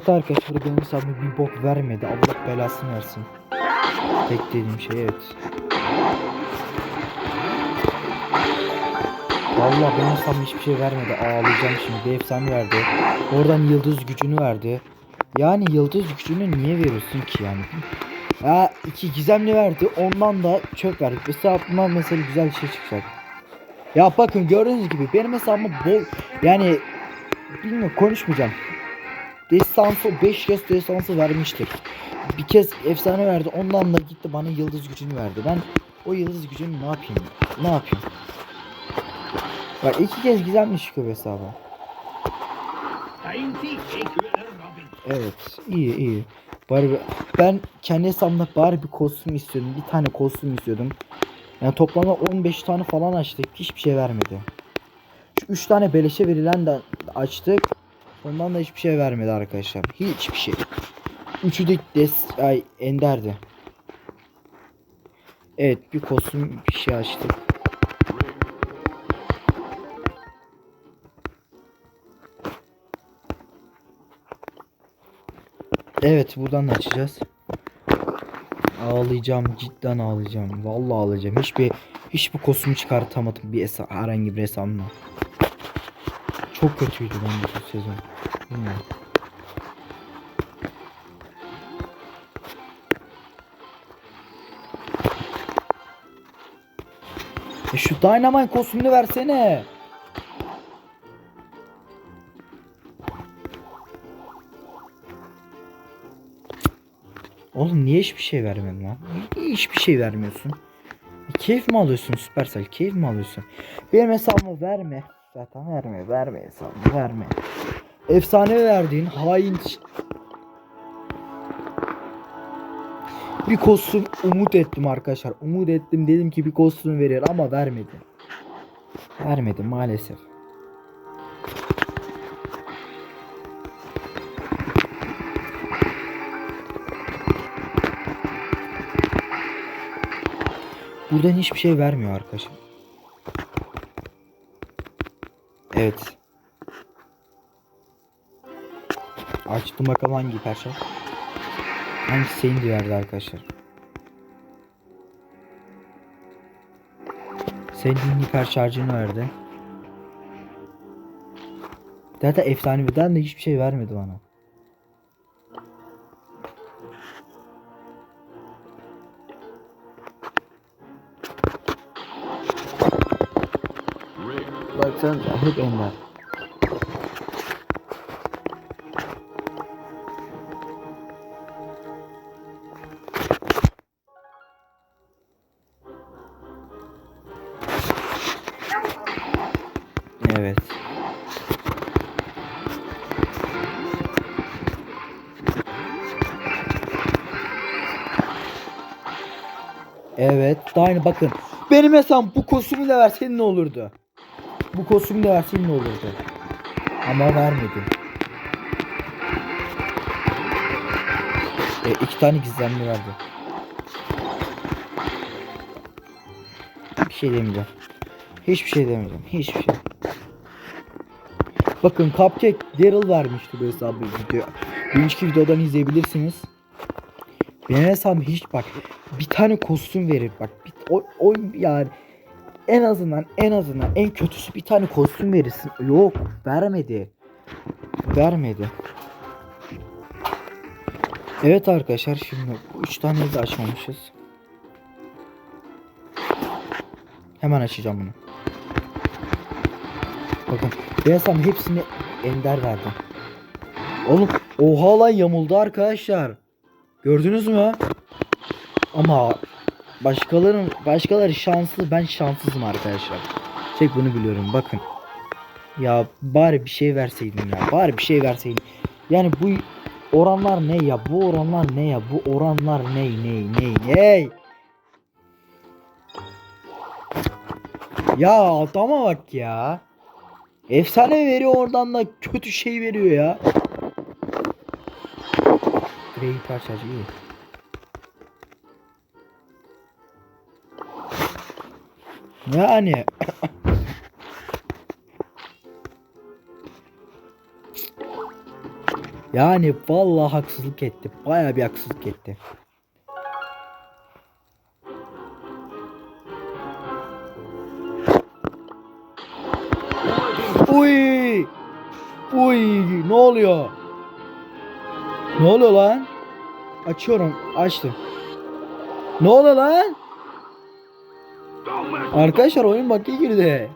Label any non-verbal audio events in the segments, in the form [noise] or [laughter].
Evet arkadaşlar benim hesabıma bir bok vermedi. Allah belasını versin. Tek dediğim şey evet. Vallahi benim hesabıma hiçbir şey vermedi. Ağlayacağım şimdi. Bir efsane verdi. Oradan yıldız gücünü verdi. Yani yıldız gücünü niye veriyorsun ki yani? Ya iki gizemli verdi. Ondan da çöp verdi. Hesabıma mesela güzel bir şey çıkacak. Ya bakın gördüğünüz gibi benim hesabıma bol yani bilmiyorum konuşmayacağım. Destansı 5 kez destansı vermiştir. Bir kez efsane verdi. Ondan da gitti bana yıldız gücünü verdi. Ben o yıldız gücünü ne yapayım? Ne yapayım? Bak iki kez gizemli çıkıyor hesaba. Evet iyi iyi. Bari ben kendi hesabımda bari bir kostüm istiyordum. Bir tane kostüm istiyordum. Yani toplamda 15 tane falan açtık. Hiçbir şey vermedi. Şu 3 tane beleşe verilen de açtık. Ondan da hiçbir şey vermedi arkadaşlar. Hiçbir şey. Üçü de des ay enderdi. Evet bir kostüm bir şey açtık. Evet buradan da açacağız. Ağlayacağım cidden ağlayacağım. Vallahi ağlayacağım. Hiçbir hiçbir kostüm çıkartamadım bir hesa herhangi bir hesabımla. Çok kötüydü bence bu sezon. Bilmiyorum. E şu Dynamite kostümünü versene. Oğlum niye hiçbir şey vermedin lan? Niye hiçbir şey vermiyorsun? E, keyif mi alıyorsun Supercell? Keyif mi alıyorsun? Benim hesabımı verme. Zaten verme, verme hesabımı verme. Efsane verdiğin hain bir kostüm umut ettim arkadaşlar. Umut ettim dedim ki bir kostüm verir ama vermedi. Vermedi maalesef. Buradan hiçbir şey vermiyor arkadaşlar. Evet. Açtım bakalım hangi perşem. Hangi Sandy verdi arkadaşlar. Sandy'nin hiper şarjını verdi. Zaten efsaneviden de hiçbir şey vermedi bana. Baksanıza hep ender. Evet. Evet. Aynı bakın. Benim hesabım bu kostümü de verseydin ne olurdu? Bu kostümü de verseydin ne olurdu? Ama vermedi. E, iki tane gizemli verdi. Bir şey demeyeceğim. Hiçbir şey demeyeceğim. Hiçbir şey. Bakın Cupcake Daryl vermişti bu hesabı video. Bir önceki videodan izleyebilirsiniz. Benim hesabım hiç bak bir tane kostüm verir bak bir, o, o yani en azından en azından en kötüsü bir tane kostüm verirsin. Yok vermedi. Vermedi. Evet arkadaşlar şimdi 3 tane de açmamışız. Hemen açacağım bunu. Bakın hesabım hepsini ender verdim. Oğlum oha lan yamuldu arkadaşlar. Gördünüz mü? Ama başkalarının başkaları şanslı ben şanssızım arkadaşlar. Tek bunu biliyorum bakın. Ya bari bir şey verseydin ya. Bari bir şey verseydin. Yani bu oranlar ne ya? Bu oranlar ne ya? Bu oranlar ne ne ne ne? Ya adama bak ya. Efsane veriyor oradan da kötü şey veriyor ya. Grey parçacı iyi. Yani Yani vallahi haksızlık etti. Baya bir haksızlık etti. Uy! Uy! Ne oluyor? Ne oluyor lan? Açıyorum. Açtım. Ne oluyor lan? Arkadaşlar oyun bakıya girdi.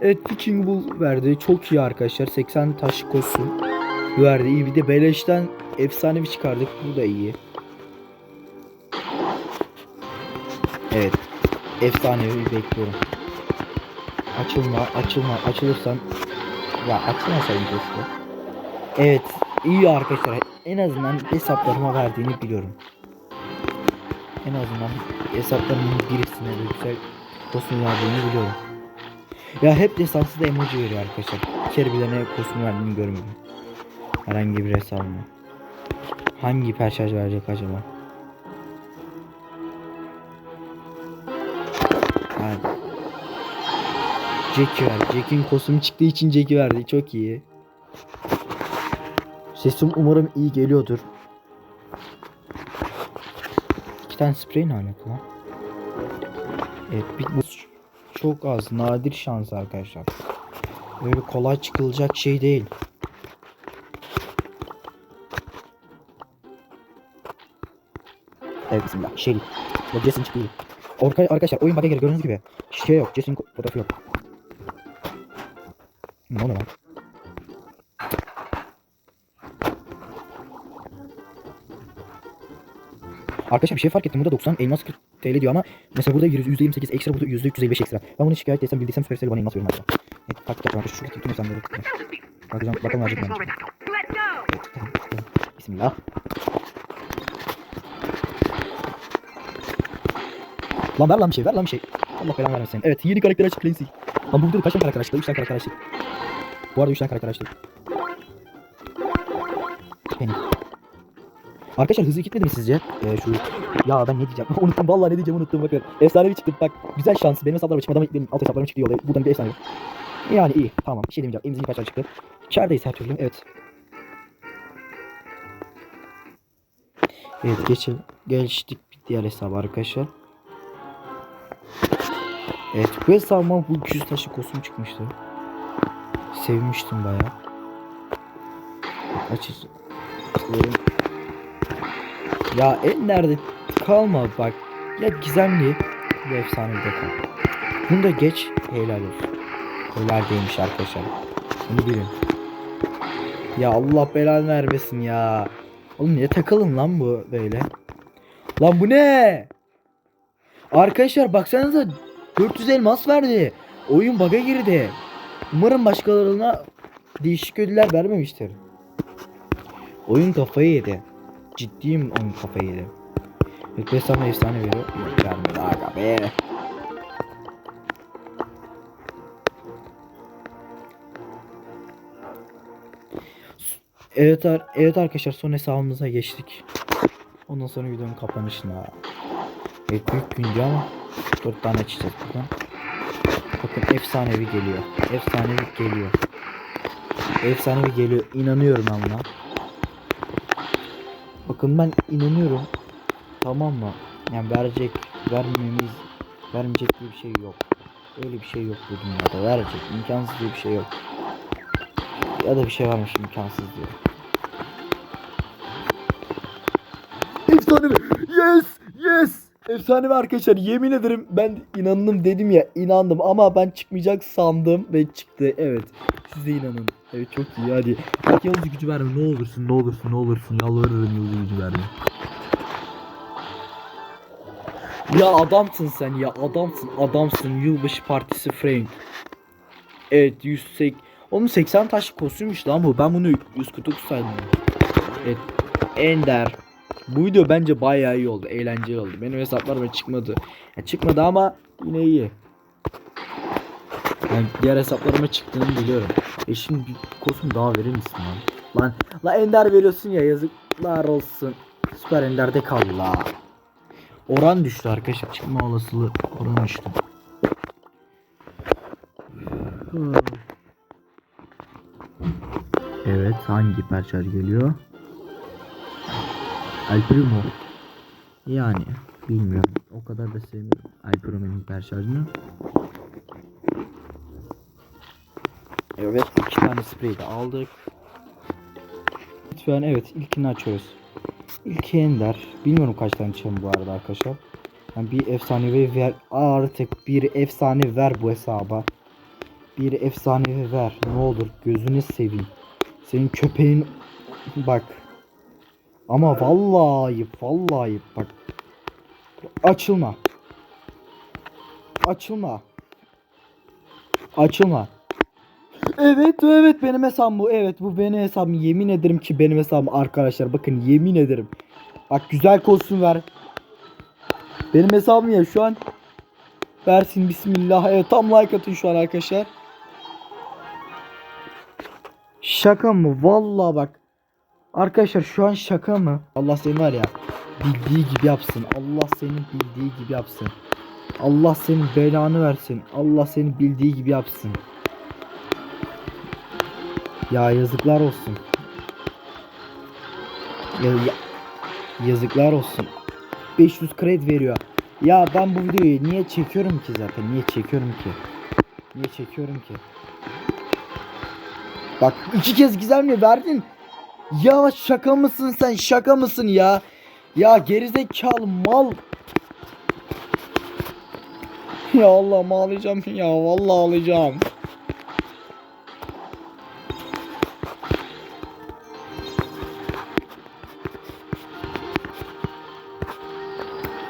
Evet Pitching Bull verdi. Çok iyi arkadaşlar. 80 taş kostüm verdi. İyi bir de beleşten efsane bir çıkardık. Bu da iyi. Evet. Efsanevi bekliyorum. Açılma, açılma, açılırsan ya açılmasaydın keşke. Evet, iyi arkadaşlar. En azından hesaplarıma verdiğini biliyorum. En azından hesaplarımın birisine de güzel kostüm verdiğini biliyorum. Ya hep destansı da emoji veriyor arkadaşlar. Bir kere bile ne kostüm verdiğini görmedim. Herhangi bir hesabıma. Hangi perşaj verecek acaba? Hadi. Jack'i verdi. Jack'in kostümü çıktığı için Jack'i verdi. Çok iyi. Sesim umarım iyi geliyordur. Tane sprey ne alaka? Evet bu çok az. Nadir şans arkadaşlar. Böyle kolay çıkılacak şey değil. Evet bismillah. Değil. Yok Jason çıktı. Orka, arkadaşlar oyun bug'a göre gördüğünüz gibi şey yok. Jason'in ko- fotoğrafı yok. Ne oluyor lan? Arkadaşlar bir şey fark ettim. Burada 90 elmas 40 TL diyor ama mesela burada %28 ekstra burada %355 ekstra. Ben bunu şikayet etsem bildiysem Supercell bana elmas verir acaba. Evet taktik yapacağım arkadaşlar. Şuradaki tüm efsaneleri Bakacağım bakalım verecek mi? Bismillah. Lan ver lan bir şey ver lan bir şey. Allah belanı vermesin. Evet yeni karakter açtık Clancy. Lan bu videoda kaç tane karakter açtık? 3 tane karakter açtık. Bu arada 3 tane karakter açtık. Benim. Arkadaşlar hızlı gitmedi mi sizce? Ee, şu ya ben ne diyeceğim? [laughs] unuttum vallahi ne diyeceğim unuttum bakın. Efsanevi çıktı bak. Güzel şans. Benim hesaplarıma çıkmadı ama benim alt hesaplarıma çıktı yolda. Buradan bir efsane. Yani iyi. Tamam. Bir şey demeyeceğim. Elimizin kaç tane çıktı. Kârdayız her türlü. Evet. Evet geçelim. Geçtik bir diğer hesaba arkadaşlar. Evet bu hesabıma bu 200 taşı kostüm çıkmıştı. Sevmiştim baya. Açacağım. Ya en nerede kalma bak. Ya gizemli ya efsane bir de kal. Bunu da geç helal olsun. Helal değilmiş arkadaşlar. Bunu bilin. Ya Allah belanı vermesin ya. Oğlum niye takalım lan bu böyle? Lan bu ne? Arkadaşlar baksanıza 400 elmas verdi. Oyun bug'a girdi. Umarım başkalarına değişik ödüller vermemiştir. Oyun kafayı yedi. Ciddiyim oyun kafayı yedi. Hükmet sana efsane veriyor. Yok vermedi aga be. Evet, evet arkadaşlar son hesabımıza geçtik. Ondan sonra videonun kapanışına. Evet büyük gündü ama 4 tane açacağız buradan. Bakın efsanevi geliyor. Efsanevi geliyor. Efsanevi geliyor. İnanıyorum ben buna. Bakın ben inanıyorum. Tamam mı? Yani verecek, vermemiz, vermeyecek diye bir şey yok. Öyle bir şey yok bu dünyada. Verecek, imkansız diye bir şey yok. Ya da bir şey varmış imkansız diyor. Efsanevi. Yes! Yes! Efsanevi arkadaşlar. Yemin ederim ben inandım dedim ya inandım. Ama ben çıkmayacak sandım ve çıktı. Evet siz de inanın. Evet çok iyi. Hadi. Bak yıldız gücü verme. Ne olursun ne olursun ne olursun. Yalvarırım yıldız gücü verme. Ya adamsın sen ya. Adamsın adamsın. Yılbaşı partisi Frank. Evet 108 onun 80 taş kostümmüş lan bu. Ben bunu 149 saydım. Evet. Ender bu video bence bayağı iyi oldu. Eğlenceli oldu. Benim hesaplarıma çıkmadı. Ya çıkmadı ama yine iyi. Yani diğer hesaplarıma çıktığını biliyorum. E şimdi bir kostüm daha verir misin lan? Lan, la Ender veriyorsun ya yazıklar olsun. Süper Ender'de kal la. Oran düştü arkadaşlar. Çıkma olasılığı oran düştü. Evet hangi hiperşarj geliyor? El Primo. Yani bilmiyorum. O kadar da sevmiyorum El Primo'nun hiperşarjını. Evet iki tane sprey de aldık. Lütfen evet ilkini açıyoruz. İlki Ender. Bilmiyorum kaç tane çıkacağım bu arada arkadaşlar. Yani bir efsanevi ver artık bir efsane ver bu hesaba. Bir efsanevi ver. Ne olur gözünü seveyim. Senin köpeğin bak. Ama vallahi ayıp, vallahi ayıp bak. Açılma. Açılma. Açılma. Evet evet benim hesabım bu. Evet bu benim hesabım. Yemin ederim ki benim hesabım arkadaşlar. Bakın yemin ederim. Bak güzel kostüm ver. Benim hesabım ya şu an. Versin bismillah. Evet tam like atın şu an arkadaşlar. Şaka mı? Vallahi bak. Arkadaşlar şu an şaka mı? Allah seni var ya bildiği gibi yapsın. Allah senin bildiği gibi yapsın. Allah senin belanı versin. Allah senin bildiği gibi yapsın. Ya yazıklar olsun. Ya, ya- yazıklar olsun. 500 kredi veriyor. Ya ben bu videoyu niye çekiyorum ki zaten? Niye çekiyorum ki? Niye çekiyorum ki? Bak iki kez gizemli verdin. Ya şaka mısın sen? Şaka mısın ya? Ya gerizekalı mal. Ya Allah'ım ağlayacağım ya. Vallahi ağlayacağım.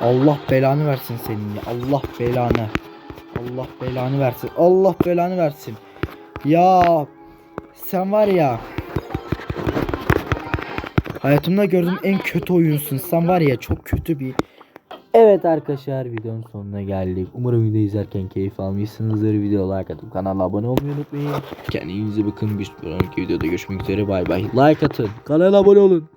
Allah belanı versin senin ya. Allah belanı. Allah belanı versin. Allah belanı versin. Ya sen var ya. Hayatımda gördüğüm en kötü oyunsun. Sen var ya çok kötü bir Evet arkadaşlar videonun sonuna geldik. Umarım video izlerken keyif almışsınızdır. Video like atıp kanala abone olmayı unutmayın. Kendinize bakın. Bir sonraki videoda görüşmek üzere. Bay bay. Like atın. Kanala abone olun.